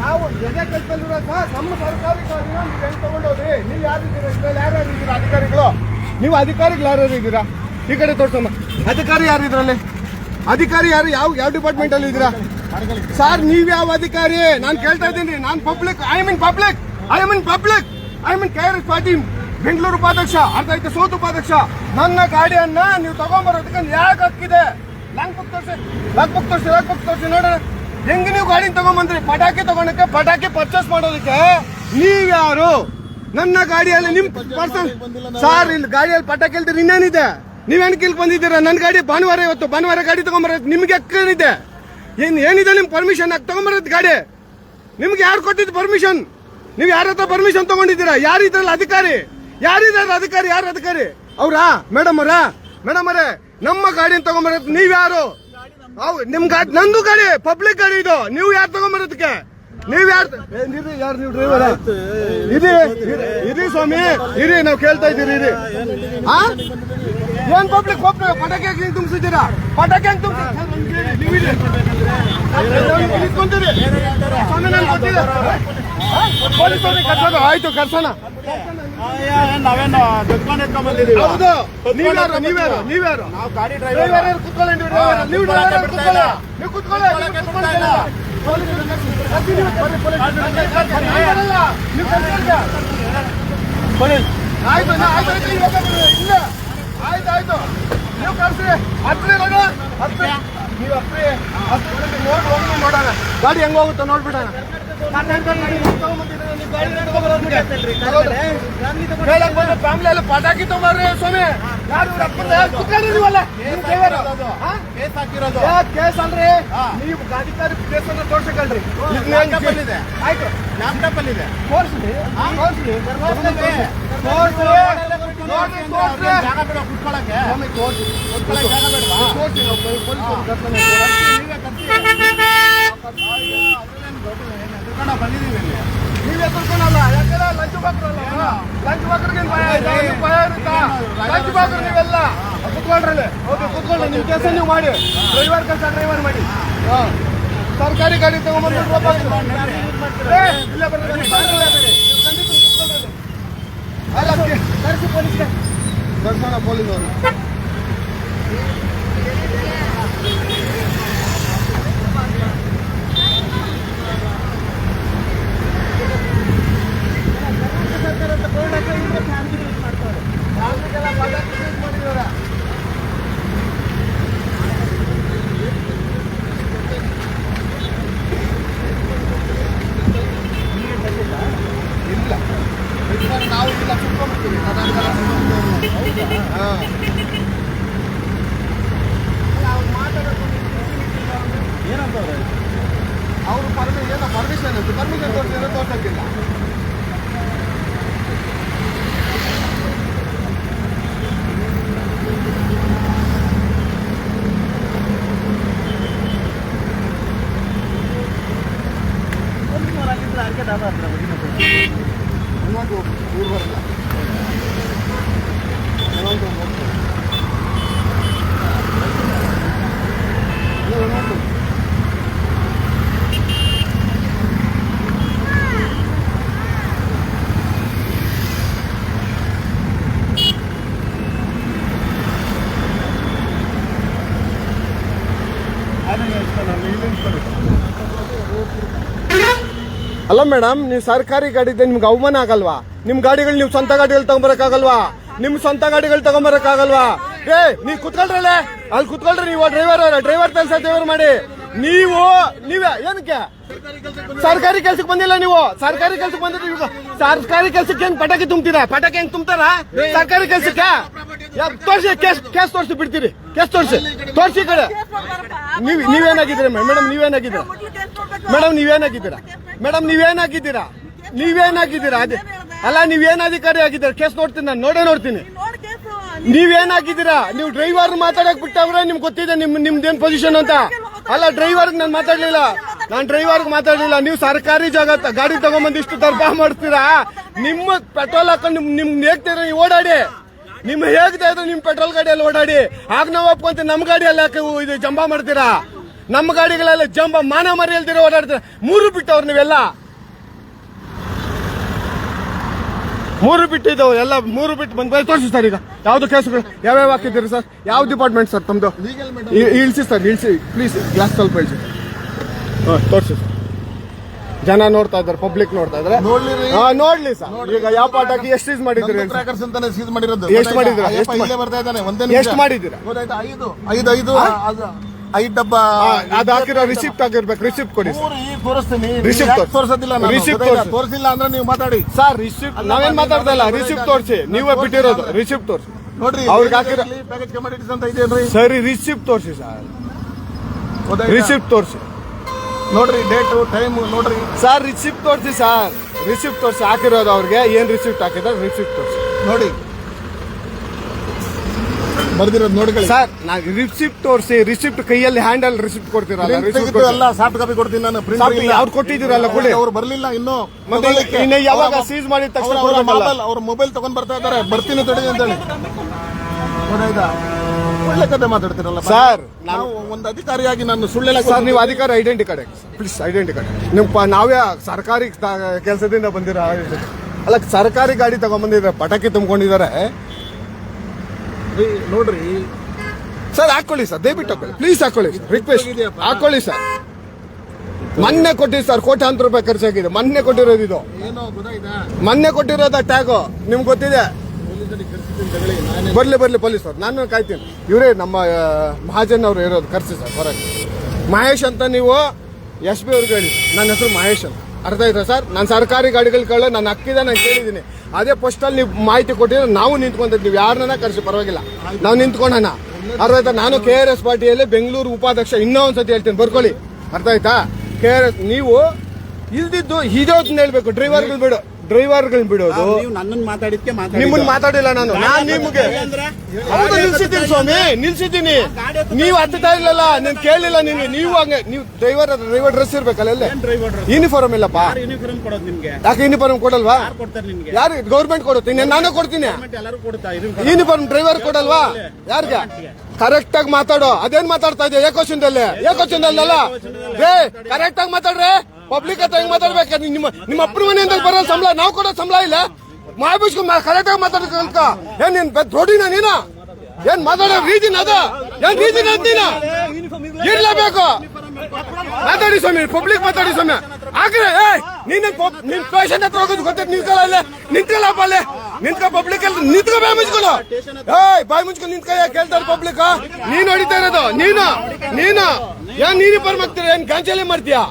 ನಾವು ಎದೆ ಕಲ್ತಲ್ಲಿರೋ ಸರ್ ನಮ್ಮ ಸರ್ಕಾರಿ ಕಾರ್ಯ ನೀವು ಹೆಂಗ್ ತಗೊಂಡೋದ್ರಿ ನೀವು ಯಾರಿದ್ದೀರಾ ಇದ್ರಲ್ಲಿ ಅಧಿಕಾರಿಗಳು? ನೀವು ಅಧಿಕಾರಿಗಳು ಯಾರ್ಯಾರು ಇದ್ದೀರಾ? ಈ ಕಡೆ ತೋರ್ಸಮ್ಮ. ಅಧಿಕಾರಿ ಯಾರು ಇದರಲ್ಲಿ? ಅಧಿಕಾರಿ ಯಾರು? ಯಾವ ಯಾವ ಡಿಪಾರ್ಟ್ಮೆಂಟ್ ಅಲ್ಲಿ ಇದೀರಾ ಸರ್ ನೀವ್ ಯಾವ ಅಧಿಕಾರಿ? ನಾನು ಕೇಳ್ತಾ ಇದ್ದೀನಿ. ನಾನು public I mean public I mean public I mean K R S Patil. Bengaluru ಉಪಾಧ್ಯಕ್ಷ. ಅರ್ಧ ಐತೆ ಸೋತು ಉಪಾಧ್ಯಕ್ಷ. ನನ್ನ ಗಾಡಿಯನ್ನ ನೀವು ತಗೊಂಬರೋದಕ್ಕೆ ಯಾಕೆ ಹಕ್ಕಿದೆ? ಲಂಗ್ ಬುಕ್ ತೋರಿಸಿ. ಲಂಗ್ ಬುಕ್ ತೋರಿಸಿ ಲಂಗ್ ಬುಕ್ ತೋರಿಸಿ ನೋಡೋಣ. ಹೆಂಗ್ ನೀವು ಗಾಡಿ ತಗೊಂಬಂದ್ರಿ? ಪಟಾಕಿ ತಗೊಂಡಕ್ಕೆ ಪಟಾಕಿ ಪರ್ಚೇಸ್ ಮಾಡೋದಕ್ಕೆ? ನೀವ್ಯಾರು ನನ್ನ ಗಾಡಿಯಲ್ಲಿ ನಿಮ್ ಪರ್ಸನ್ ಸರ್ ಇಲ್ಲಿ ಗಾಡಿಯಲ್ಲಿ ಪಟಾಕಿ ಹೇಳ್ತೀರಿ ಇನ್ನೇನಿದೆ? ನೀವೇನ್ ಕಿಲ್ ಬಂದಿದ್ದೀರಾ? ನನ್ನ ಗಾಡಿ ಭಾನುವಾರ ಇವತ್ತು, ಭಾನುವಾರ ಗಾಡಿ ತಗೊಂಬರೋದು ನಿಮ್ಗೆ ಏನಿದೆ ಏನ್ ಏನಿದೆ ನಿಮ್ ಪರ್ಮಿಷನ್ ಹಾಕಿ ತಗೊಂಬರೋದು ಗಾಡಿ? ನಿಮ್ಗೆ ಯಾರು ಕೊಟ್ಟಿದ್ದು ಪರ್ಮಿಷನ್ ನೀವು ಯಾರ ಹತ್ರ ಪರ್ಮಿಷನ್ ತಗೊಂಡಿದ್ದೀರಾ? ಯಾರು ಅಧಿಕಾರಿ? ಯಾರಿದ್ದಾರೆ ಅಧಿಕಾರಿ? ಯಾರು ಅಧಿಕಾರಿ? ಅವ್ರಾ? ಮೇಡಮ್ ಅವರಾ? ಮೇಡಮ್ ಅವರೇ, ನಮ್ಮ ಗಾಡಿನ ತಗೊಂಬರೋದು ನೀವ್ ಯಾರು? ಅವ್ ನಿಮ್ ಗಾಡಿ ನಂದು ಗಾಡಿ ಪಬ್ಲಿಕ್ ಗಾಡಿ ಇದು ನೀವು ಯಾರು ತಗೊಂಬರೋದಕ್ಕೆ ನೀವ್ ಯಾರು ಯಾರು ನೀವು ಡ್ರೈವರ್ ಇರಿ ಇರಿ- ಸ್ವಾಮಿ ಇರಿ ನಾವು ಕೇಳ್ತಾ ಇದ್ದೀರಿ ಇರಿ? ಏನ್ ಪಬ್ಲಿಕ್ ಹೋಗ್ತೇವೆ ಪಟಾಕಿ ಹೆಂಗ್ ತುಂಬಿಸಿದ್ದೀರಾ ಪಟಾಕಿ ಹೆಂಗ್ ತುಂಬಿಸಿ ಸ್ವಾಮಿ ನನ್ಗೆ ಗೊತ್ತಿದೆ ಪೊಲೀಸ್ ಕರ್ಸೋದು ಆಯ್ತು ಕರ್ಸೋಣ ನಾವೇನು ಎತ್ಕೊಂಡ್ ಹೌದು. ನೀವ್ಯಾರು? ನೀವ್ಯಾರು? ನೀವ್ಯಾರು? ನಾವು ಗಾಡಿ ಡ್ರೈವರ್ ಡ್ರೈವರ್. ಯಾರು ಕೂತ್ಕೊಳ್ಳಿ ನೀವು ಡ್ರೈವರ್ ನೀವು ಕೂತ್ಕೊಳ್ಳಿ? ಕೂತ್ಕೊಳ್ಳಿ ಆಯ್ತು ಆಯ್ತು ಇಲ್ಲ ಆಯ್ತು ಆಯ್ತು. ನೀವು ಹತ್ರಿ ನೋಡು ಹತ್ರಿ. ನೀವು ಹತ್ರಿ. ಹತ್ರಿ ನೋಡಿ ಹೋಗಿ ನೋಡೋಣ. ಗಾಡಿ ಹೆಂಗ್ ಹೋಗುತ್ತೋ ನೋಡ್ಬಿಡೋಣ. ಫ್ಯಾಮಿಲಿ ಎಲ್ಲ ಪಟಾಕಿ ತಗೊಂಡ್ರಿ ಸ್ವಾಮಿ ಯಾರು ಹಾ? ಕೇಸ್ ಹಾಕಿರೋದು ಕೇಸ್ ಅಂದ್ರೆ ಹಾ. ನೀವು ಗಾಡಿಕಾರಿ ಕೇಸ್ ಅನ್ನ ತೋರ್ಸಕಲ್ರಿ ಇದೆ ಆಯ್ತು ಲ್ಯಾಪ್ಟಾಪ್ ಅಲ್ಲಿ ಇದೆ ತೋರ್ಸ್ರಿ ತೋರ್ಸ್ರಿ ಜಾಗ ಬೇಡ ಕುತ್ಕೊಳಕ್ಕೆ ತೋರ್ಸಿ ಕುತ್ಕೊಳಕ್ಕೆ ಜಾಗ ಬೇಡವಾ ತೋರ್ಸಿ ನಾವು ಕರ್ಕೊಂಡು ನೀವೇ ದೊಡ್ಡ ಏನು ಬಂದಿದ್ದೀವಿ ಇಲ್ಲಿ ನೀವೇ ಕರ್ಕೊಳಲ್ಲ ಯಾಕಂದ್ರೆ ಲಂಚ್ ಬಾಕ್ರಲ್ಲ ಲಂಚ್ ಬಾಕ್ರಿಗೆ ಭಯ ಭಯ ಇರುತ್ತಾ ಲಂಚ್ ಬಾಕ್ರು ನೀವೆಲ್ಲ ಕುತ್ಕೊಳ್ರಲ್ಲಿ ಓಕೆ ಕುತ್ಕೊಳ್ಳಿ ನಿಮ್ ಕೆಲಸ ನೀವು ಮಾಡಿ ಡ್ರೈವರ್ ಕೆಲಸ ಡ್ರೈವರ್ ಮಾಡಿ ಹಾ. ಸರ್ಕಾರಿ ಗಾಡಿ ತಗೊಂಡ್ಬಂದು ಏ, ಇಲ್ಲೇ ಬರ್ರಿ, ಅವರು. ಅಲ್ಲ, ಕರ್ಸಿ ಪೊಲೀಸ್ಗೆ. ಕರ್ಸೋಣ ಪೊಲೀಸವರು ಫ್ಯಾಮಿಲಿಗೆಲ್ಲ ಪಟಾಕಿ ಯೂಸ್ ಮಾಡಿದ್ದಾರೆ ಇಲ್ಲ ಬೇಕಾದ್ರೆ ನಾವು ಇಲ್ಲ ಅವ್ರು ಹಾ ಏನಂತ ಅವ್ರೆ? ಪರ್ಮಿ ಏನೋ ಪರ್ಮಿಷನ್ ಅಂತ ಪರ್ಮಿಷನ್ ತೋರಿಸಿದ್ರೆ ತೋರ್ಸಕ್ಕಿಲ್ಲ ಅಲ್ಲ ಮೇಡಮ್, ನೀವು ಸರ್ಕಾರಿ ಗಾಡಿ ಇದೆ ನಿಮ್ಗೆ ಅವಮಾನ ಆಗಲ್ವಾ? ನಿಮ್ ಗಾಡಿಗಳು ನೀವು ಸ್ವಂತ ಗಾಡಿಗಳು ತಗೊಂಬರಕ್ಕಾಗಲ್ವಾ? ನಿಮ್ ಸ್ವಂತ ಗಾಡಿಗಳು ತಗೊಂಬರಕ್ಕಾಗಲ್ವಾ? ಏ, ನೀವು ಕುತ್ಕೊಳ್ರಲ್ಲ ಅಲ್ಲಿ ಕುತ್ಕೊಳ್ರಿ ನೀವು ಡ್ರೈವರ್ ಡ್ರೈವರ್ ಕೆಲಸ ಡ್ರೈವರ್ ಮಾಡಿ. ನೀವು, ನೀವೇ, ಏನಕ್ಕೆ? ಸರ್ಕಾರಿ ಕೆಲ್ಸಕ್ಕೆ ಬಂದಿಲ್ಲ ನೀವು? ಸರ್ಕಾರಿ ಕೆಲ್ಸಕ್ಕೆ ಬಂದಿದ್ರೆ ಸರ್ಕಾರಿ ಕೆಲ್ಸಕ್ಕೆ ಹೆಂಗ್ ಪಟಾಕಿ ತುಂಬ್ತೀರಾ? ಪಟಾಕಿ ಹೆಂಗ್ ತುಂಬ್ತಾರ? ಸರ್ಕಾರಿ ಕೆಲ್ಸಕ್ಕೆ? ತೋರಿಸಿ, ಕೇಸ್ ಕೇಸ್ ತೋರಿಸಿ, ಬಿಡ್ತೀರಿ. ಕೇಸ್ ತೋರಿಸಿ. ತೋರಿಸಿ ಕಡೆ. ನೀವ್, ನೀವೇನಾಗಿದ್ದೀರಾ ಮೇಡಮ್ ನೀವೇನಾಗಿದ್ದೀರಾ? ಮೇಡಮ್, ನೀವೇನಾಗಿದ್ದೀರಾ? ಮೇಡಮ್ ನೀವೇನಾಗಿದ್ದೀರಾ? ನೀವೇನ್ ಹಾಕಿದ್ದೀರಾ ಅದೇ. ಅಲ್ಲ ನೀವೇನ್ ಅಧಿಕಾರಿ ಆಗಿದ್ದೀರಾ? ಕೇಸ್ ನೋಡ್ತೀನಿ ನಾನು. ನೋಡೇ ನೋಡ್ತೀನಿ. ನೀವೇನಾಗಿದ್ದೀರಾ ಕೇಸು. ನೀವೇನ್ ಹಾಕಿದ್ದೀರಾ ನೀವು ಡ್ರೈವರ್ ಮಾತಾಡಕ್ ಬಿಟ್ಟವ್ರೆ ನಿಮ್ಗೆ ಗೊತ್ತಿದೆ ನಿಮ್ ನಿಮ್ದೇನ್ ಪೊಸಿಷನ್ ಅಂತ. ಅಲ್ಲ ಡ್ರೈವರ್ ನಾನು ಮಾತಾಡ್ಲಿಲ್ಲ. ನಾನು ಡ್ರೈವರ್ ಮಾತಾಡ್ಲಿಲ್ಲ. ನೀವು ಸರ್ಕಾರಿ ಜಾಗ ಗಾಡಿ ತಗೊಂಬಂದು ಇಷ್ಟು ದರ್ಬ ಮಾಡ್ತೀರಾ? ನಿಮ್ಮ ಪೆಟ್ರೋಲ್ ಹಾಕೊಂಡು ನಿಮ್ ನಿಮ್ ಹೇಗ್ತೀರ ನೀವು ಓಡಾಡಿ. ನಿಮ್ ಹೇಗ್ತಾ ಇದ್ರೆ ನಿಮ್ ಪೆಟ್ರೋಲ್ ಗಾಡಿಯಲ್ಲಿ ಓಡಾಡಿ. ಆಗ ನಾವು ಒಪ್ಕೊಂತ ನಮ್ ಗಾಡಿಯಲ್ಲಿ ಹಾಕಿ ಇದು ಜಂಬಾ ಮಾಡ್ತೀರಾ? ನಮ್ಮ ಗಾಡಿಗಳೆಲ್ಲ ಜಂಬ ಮಾನ ಮರಿ ಓಡಾಡ್ತಾರೆ. ಮೂರು ಬಿಟ್ಟವ್ರು ನೀವೆಲ್ಲ. ಮೂರು ಬಿಟ್ಟಿದ್ದವು ಎಲ್ಲ ಮೂರು ಬಿಟ್ಟು ಬಂದ್ ತೋರಿಸಿ ಸರ್ ಈಗ. ಯಾವ್ದು ಕೇಸುಗಳು ಯಾವ್ಯಾವ ಹಾಕಿದ್ದೀರಿ ಸರ್? ಯಾವ ಡಿಪಾರ್ಟ್ಮೆಂಟ್ ಸರ್ ಇ- ಇಳಿಸಿ ಸರ್ ಇಳಿಸಿ. ಪ್ಲೀಸ್ ಗ್ಲಾಸ್ ಸ್ವಲ್ಪ ಇಳಿಸಿ. ಹಾಂ ತೋರಿಸಿ ಸರ್. ಜನ ನೋಡ್ತಾ ಇದ್ದಾರೆ ಪಬ್ಲಿಕ್ ನೋಡ್ತಾ ಇದ್ದಾರೆ. ನೋಡ್ಲಿ ಸರ್. ಈಗ ಯಾವ ಪಾಠಕ್ಕೆ ಎಷ್ಟು ಸೀಸ್ ಮಾಡಿರೋದು. ಎಷ್ಟು ಮಾಡಿದ್ರೆ ಎಷ್ಟು ಮಾಡಿದ್ದೀರಾ? ಐದು ಅದು ಡಬ್ಬ ಹಾಕಿರೋ ರಿಸಿಪ್ಟ್ ಆಗಿರ್ಬೇಕು ರಿಸಿಪ್ಟ್ ಕೊಡಿ ಮೂರು ಈಗ ತೋರಿಸ್ತೀನಿ. Receipt ಯಾಕ್ ತೋರ್ಸಿ. ತೋರ್ಸೋದಿಲ್ಲ ನಾನು? Receipt ಗೊತ್ತಾಯ್ತಾ? ತೋರ್ಸಿ. ತೋರ್ಸಿಲ್ಲ ಅಂದ್ರೆ ನೀವು ಮಾತಾಡಿ. ಸರ್ ರಿಸಿಪ್ಟ್ ನಾವೇನ್ ಮಾತಾಡ್ತಾ ಇಲ್ಲ. ರಿಸಿಪ್ಟ್ ತೋರಿಸಿ. ನೀವೇ ಬಿಟ್ಟಿರೋದು. ರಿಸಿಪ್ಟ್ ತೋರಿಸಿ. ನೋಡ್ರಿ ಅವ್ರಿಗೆ ಹಾಕಿರೋ- ಪ್ಯಾಕೇಜ್ ಕಮಾಡಿಟೀಸ್ ಅಂತ ಇದೆಯಲ್ರಿ ಸರಿ ರಿಸಿಪ್ಟ್ ತೋರಿಸಿ ಸರ್ ಗೊತ್ತಾಯ್ತಾ? ರಿಸಿಪ್ಟ್ ತೋರಿಸಿ. ನೋಡ್ರಿ ಡೇಟು ಟೈಮ್ ನೋಡ್ರಿ. ಸರ್ ರಿಸಿಪ್ಟ್ ತೋರಿಸಿ ಸರ್ ರಿಸಿಪ್ಟ್ ತೋರಿಸಿ. ಹಾಕಿರೋದು ಅವ್ರಿಗೆ. ಏನ್ ರಿಸಿಪ್ಟ್ ಹಾಕಿದ್ರೆ ರಿಸಿಪ್ಟ್ ತೋರಿಸಿ. ನೋಡಿ ಬರ್ದಿರೋದು ನೋಡ್ಕೊಳ್ಳಿ ಸರ್ ನಾ ರಿಸಿಪ್ಟ್ ತೋರಿಸಿ ರಿಸಿಪ್ಟ್ ಕೈಯಲ್ಲಿ ಹ್ಯಾಂಡಲ್ ರಿಸಿಪ್ಟ್ ಕೊಡ್ತೀರಲ್ಲ ರಿಸಿಪ್ಟ್ ಎಲ್ಲ ಸಾಫ್ಟ್ ಕಾಪಿ ಕೊಡ್ತೀನಿ ನಾನು ಪ್ರಿಂಟ್ ಅವ್ರು ಕೊಟ್ಟಿದ್ದೀರಲ್ಲ ಕೊಡಿ. ಅವ್ರು ಬರಲಿಲ್ಲ ಇನ್ನು ಮತ್ತೆ. ಇನ್ನು ಯಾವಾಗ ಸೀಸ್ ಮಾಡಿದ ತಕ್ಷಣ ಮೊಬೈಲ್ ಅವ್ರ ಮೊಬೈಲ್ ತಗೊಂಡ್ ಬರ್ತಾ ಇದಾರೆ ಬರ್ತೀನಿ ತಡಿ ಅಂತ ಹೇಳಿ ಒಳ್ಳೆ ಕತೆ ಮಾತಾಡ್ತೀರಲ್ಲ ಸರ್, ನಾವು ಒಂದು ಅಧಿಕಾರಿಯಾಗಿ ನಾನು ಸುಳ್ಳೆಲ್ಲ ಸರ್ ನೀವು ಅಧಿಕಾರಿ identity card please identity card ನಿಮ್ಮ ನಾವೇ ಸರ್ಕಾರಿ ಕೆಲಸದಿಂದ ಬಂದಿರೋ ಅಲ್ಲ ಸರ್ಕಾರಿ ಗಾಡಿ ತಗೊಂಡ್ಬಂದಿದ್ರೆ ಪಟಾಕಿ ತುಂಬಿಕೊಂಡಿದ್ದಾರೆ. ನೋಡ್ರಿ. ಸರ್ ಹಾಕೊಳ್ಳಿ ಸರ್ ದಯವಿಟ್ಟು ಹಾಕೊಳ್ಳಿ. ಪ್ಲೀಸ್ ಹಾಕೊಳ್ಳಿ ರಿಕ್ವೆಸ್ಟ್ ಹಾಕೊಳ್ಳಿ ಸರ್. ಮೊನ್ನೆ ಕೊಟ್ಟಿದ್ದು ಸರ್ ಕೋಟ್ಯಾಂತರ ರೂಪಾಯಿ ಖರ್ಚಾಗಿದೆ. ಮೊನ್ನೆ ಕೊಟ್ಟಿರೋದು ಇದು. ಮೊನ್ನೆ ಕೊಟ್ಟಿರೋದ ಟ್ಯಾಗು ನಿಮ್ಗೆ ಗೊತ್ತಿದೆ? ಬರ್ಲಿ ಬರ್ಲಿ ಪೊಲೀಸ್ ಅವ್ರು. ನಾನು ಕಾಯ್ತೀನಿ. ಇವರೇ ನಮ್ಮ ಮಹಾಜನ್ ಅವರು ಇರೋದು ಖರ್ಚು ಸರ್ ಹೊರಗೆ. ಮಹೇಶ್ ಅಂತ ನೀವು ಎಸ್ ಬಿ ಅವ್ರಿಗೆ ಹೇಳಿ. ನನ್ನ ಹೆಸರು ಮಹೇಶ್ ಅಂತ. ಅರ್ಥ ಆಯ್ತಾ ಸರ್? ನಾನು ಸರ್ಕಾರಿ ಗಾಡಿಗಳು ಕೇಳೋ ನಾನು ಹಕ್ಕಿದೆ ನಾನು ಕೇಳಿದ್ದೀನಿ. ಅದೇ ಪೋಸ್ಟಲ್ಲಿ ನೀವು ಮಾಹಿತಿ ಕೊಟ್ಟಿದ್ರೆ ನಾವು ನಿಂತ್ಕೊಂತಿದ್ವಿ ನೀವು ಯಾರನ್ನ ಕರೆಸಿ, ಪರವಾಗಿಲ್ಲ. ನಾವು ನಿಂತ್ಕೊಂಡಣ ಅರ್ಥ ನಾನು ಕೆ ಆರ್ ಎಸ್ ಪಾರ್ಟಿಯಲ್ಲಿ ಬೆಂಗಳೂರು ಉಪಾಧ್ಯಕ್ಷ. ಇನ್ನೂ ಒಂದ್ಸತಿ ಹೇಳ್ತೀನಿ. ಬರ್ಕೊಳ್ಳಿ. ಅರ್ಥ ಆಯ್ತಾ? ಕೆ ಆರ್ ಎಸ್ ನೀವು ಇಲ್ದಿದ್ದು ಇರೋದನ್ನ ಹೇಳ್ಬೇಕು. ಡ್ರೈವರ್ಗಳು ಬಿಡು. ಡ್ರೈವರ್ಗಳು ಬಿಡೋದು. ನೀವು ನನ್ನನ್ನು ಮಾತಾಡಿದ್ಕೆ ನಿಮ್ಮನ್ನ ಮಾತಾಡಿಲ್ಲ ನಾನು. ನಾನ್ ನಿಮ್ಗೆ ಹೌದು ನಿಲ್ಸಿದ್ದೀನಿ ಸ್ವಾಮಿ ನಿಲ್ಸಿದ್ದೀನಿ. ನೀವು ಅರ್ಥ ಇಲ್ಲಲ್ಲ ನೀನ್ ಕೇಳಿಲ್ಲ ನಿಮ್ಗೆ ನೀವು ಹಂಗೆ ನೀವು ಡ್ರೈವರ್ ಡ್ರೈವರ್ ಡ್ರೆಸ್ ಇರ್ಬೇಕಲ್ಲ ಎಲ್ಲ ಯೂನಿಫಾರ್ಮ್ ಇಲ್ಲಪ್ಪ. ಯೂನಿಫಾರ್ಮ್ ಕೊಡೋದು ನಿಮ್ಗೆ? ಯಾಕೆ ಯೂನಿಫಾರ್ಮ್ ಕೊಡಲ್ವಾ? ಯಾರು ಗೌರ್ಮೆಂಟ್ ಕೊಡುತ್ತೆ? ನಾನು ಕೊಡ್ತೀನಿ. ಯೂನಿಫಾರ್ಮ್ ಡ್ರೈವರ್ ಕೊಡಲ್ವಾ? ಯಾರಿಗೆ? ಕರೆಕ್ಟ್ ಆಗಿ ಮಾತಾಡೋ. ಅದೇನ್ ಮಾತಾಡ್ತಾ ಇದೆಯಾ? ಏಕೋಚನದಲ್ಲಿ ಏಕೋಚನದಲ್ಲ ರೇ ಕರೆಕ್ಟ್ ಆಗಿ ಮಾತಾಡ್ರೆ? ಪಬ್ಲಿಕ್ ಹತ್ರ ಹೆಂಗ್ ಮಾತಾಡ್ಬೇಕು? ನಿಮ್ಮ ನಿಮ್ಮ ಅಪ್ಪನ ಮನೆಯಿಂದ ಬರೋ ಸಂಬಳ, ನಾವು ಕೊಡೋ ಸಂಬಳ ಇಲ್ಲ. ಮಾಬಿಸ್ಕೊಂಡು ಕರೆಕ್ಟ್ ಆಗಿ ಮಾತಾಡ್ಕ ಏನ್ ನೀನ್ ದೊಡ್ಡಿನ ನೀನ? ಏನ್ ಮಾತಾಡೋ ರೀಸನ್ ಅದ? ಏನ್ ರೀಸನ್ ಅಂತೀನ ಇರ್ಲೇಬೇಕು ಮಾತಾಡಿ ಸ್ವಾಮಿ ಪಬ್ಲಿಕ್ ಮಾತಾಡಿ ಸ್ವಾಮಿ. ಆಗ್ರೆ ಏ ನೀನ್ ನಿನ್ ಪೇಷಂಟ್ ಹತ್ರ ಹೋಗೋದು ಗೊತ್ತೈತೆ ನಿಂತ್ಕೊಳ್ಳ ಅಲ್ಲೇ? ನಿಂತ್ಕೊಳ್ಳಪ್ಪ ಪಬ್ಲಿಕ್ ಅಲ್ಲಿ, ನಿಂತ್ಕೊ ಬಾಯ್ ಏಯ್, ಬಾಯ್ ಮುಚ್ಕೊಂಡು ನಿಂತ್ಕೊ ಕೇಳ್ತಾರೆ ಪಬ್ಲಿಕ್ ನೀನ್ ಹೊಡಿತಾ ಇರೋದು. ನೀನು ನೀನು. ಏನ್ ನೀನು ಬರ್ಮಾಗ್ತೀರ ಏನ್ ಗಾಂಜಾಲಿ ಮಾಡ್ತೀಯಾ?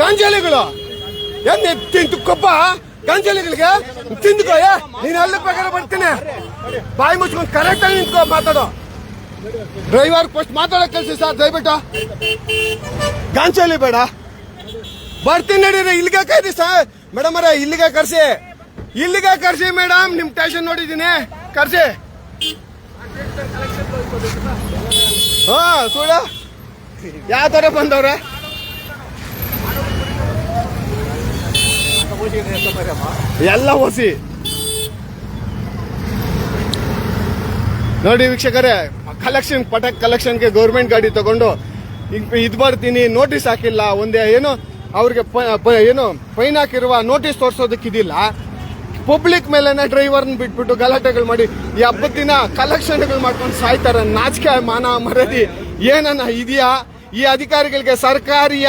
ಗಾಂಜಾಲಿಗಳು. ಏನ್ ತಿಂತು ಕೊಬ್ಬ ಗಾಂಜಾಲಿಗಳಿಗೆ? ತಿಂದುಕೋ, ಏ, ನೀನ್ ಎಲ್ಲ ಪ್ರಕಾರ ಬರ್ತೀನಿ. ಬಾಯಿ ಮುಚ್ಕೊಂಡು ಕರೆಕ್ಟ್ ಆಗಿ ನಿಂತ್ಕೊ, ಮಾತಾಡೋ. ಡ್ರೈವರ್ ಫಸ್ಟ್ ಮಾತಾಡೋ ಕಳ್ಸಿ ಸರ್ ದಯವಿಟ್ಟು. ಗಾಂಜಾಲಿ ಬೇಡ. ಬರ್ತೀನಿ ನಡೀರಿ ಇಲ್ಲಿಗೆ ಕೈದಿ ಸರ್ ಮೇಡಮ್ ಅರ ಇಲ್ಲಿಗೆ ಕರ್ಸಿ. ಇಲ್ಲಿಗೆ ಕರ್ಸಿ, ಮೇಡಮ್. ನಿಮ್ ಟೇಷನ್ ನೋಡಿದ್ದೀನಿ. ಕರ್ಸಿ. ಹಾ ಸುಳ ಯಾವ ತರ ಬಂದವ್ರೆ? ಎಲ್ಲ ಓಸಿ ನೋಡಿ ವೀಕ್ಷಕರೇ ಕಲೆಕ್ಷನ್ ಪಟಾಕ್ ಕಲೆಕ್ಷನ್ಗೆ ಗೌರ್ಮೆಂಟ್ ಗಾಡಿ ತಗೊಂಡು ಇದು ಬರ್ತೀನಿ ನೋಟಿಸ್ ಹಾಕಿಲ್ಲ. ಒಂದೇ ಏನು, ಅವ್ರಿಗೆ ಏನು ಫೈನ್ ಹಾಕಿರುವ ನೋಟಿಸ್ ತೋರ್ಸೋದಕ್ಕೆ ಇದಿಲ್ಲ. ಪಬ್ಲಿಕ್ ಮೇಲೆನೆ ಡ್ರೈವರ್ನ ಬಿಟ್ಬಿಟ್ಟು ಗಲಾಟೆಗಳು ಮಾಡಿ, ಈ ಹಬ್ಬದ ದಿನ ಕಲೆಕ್ಷನ್ಗಳು ಮಾಡ್ಕೊಂಡು ಸಾಯ್ತಾರೆ. ನಾಚಿಕೆ, ಮಾನ ಮರದಿ ಏನನ್ನ ಇದೆಯಾ? ಈ ಅಧಿಕಾರಿಗಳಿಗೆ ಸರ್ಕಾರಿಯ?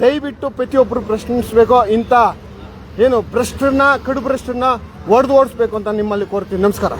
ದಯವಿಟ್ಟು ಪ್ರತಿಯೊಬ್ಬರು ಪ್ರಶ್ನಿಸಬೇಕು. ಇಂಥ ಏನು ಭ್ರಷ್ಟರನ್ನ ಕಡು ಭ್ರಷ್ಟರನ್ನ ಒಡೆದು ಓಡಿಸ್ಬೇಕು ಅಂತ ನಿಮ್ಮಲ್ಲಿ ಕೋರ್ತೀನಿ. ನಮಸ್ಕಾರ.